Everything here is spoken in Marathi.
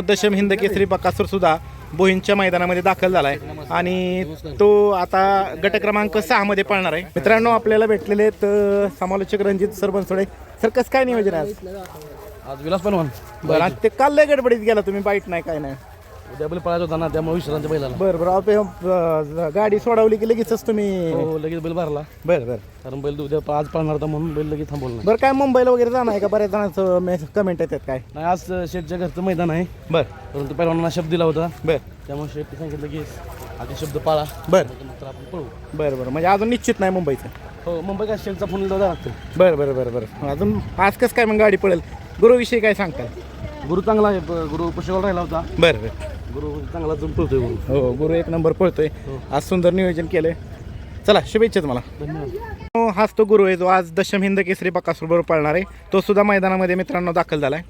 दशम हिंद केसरी बकासूर सुद्धा बोहींच्या मैदानामध्ये दाखल झालाय. आणि तो आता गट क्रमांक सहा मध्ये पळणार आहे. मित्रांनो आपल्याला भेटलेले आहेत समालोचक रणजित सर बनसोडे. सर कसं काय नियोजन आहे आज? आज विलास पलवान बरं ते काल लय गडबडीत गेला तुम्ही बाईट नाही काय नाही. उद्या बैल पळायचा होता ना त्यामुळे विश्रांच्या बैलाला. बरं बरं. आपे, अं, गाडी सोडवली की लगेचच तुम्ही हो लगेच बैल भरला. बरं बरं. कारण बैल उद्या आज पळणार होता म्हणून बैल लगेच थांबवला नाही. बरं काय मुंबईला वगैरे जाणार आहे का? बऱ्याच जणांचं कमेंट येतात काय? नाही आज शेठच्या घरचं मैदान आहे. बरं. परंतु पहिलवानांना शब्द दिला होता. बरं. त्यामुळे शेठ सांगितलं की आधी शब्द पाळा. बरं. नंतर आपण पळू. बरं बरं. म्हणजे अजून निश्चित नाही मुंबईचं. हो मुंबई काय शेठचा फोन दिला लागतो बरं बरं बरं बरं. अजून आज कसं काय मग गाडी पडेल गुरुविषयी काय सांगताय? गुरु चांगला आहे प- गुरु पुष्कळ राहिला होता. बरं बरं. चांगला जम पळतोय गुरु. हो गुरु एक नंबर पळतोय. आज सुंदर नियोजन केलंय. चला शुभेच्छा तुम्हाला. धन्यवाद. हो, हाच तो गुरु आहे जो आज दशम हिंद केसरी बकासूर बरोबर पळणार आहे. तो सुद्धा मैदानामध्ये मित्रांनो दाखल झालाय.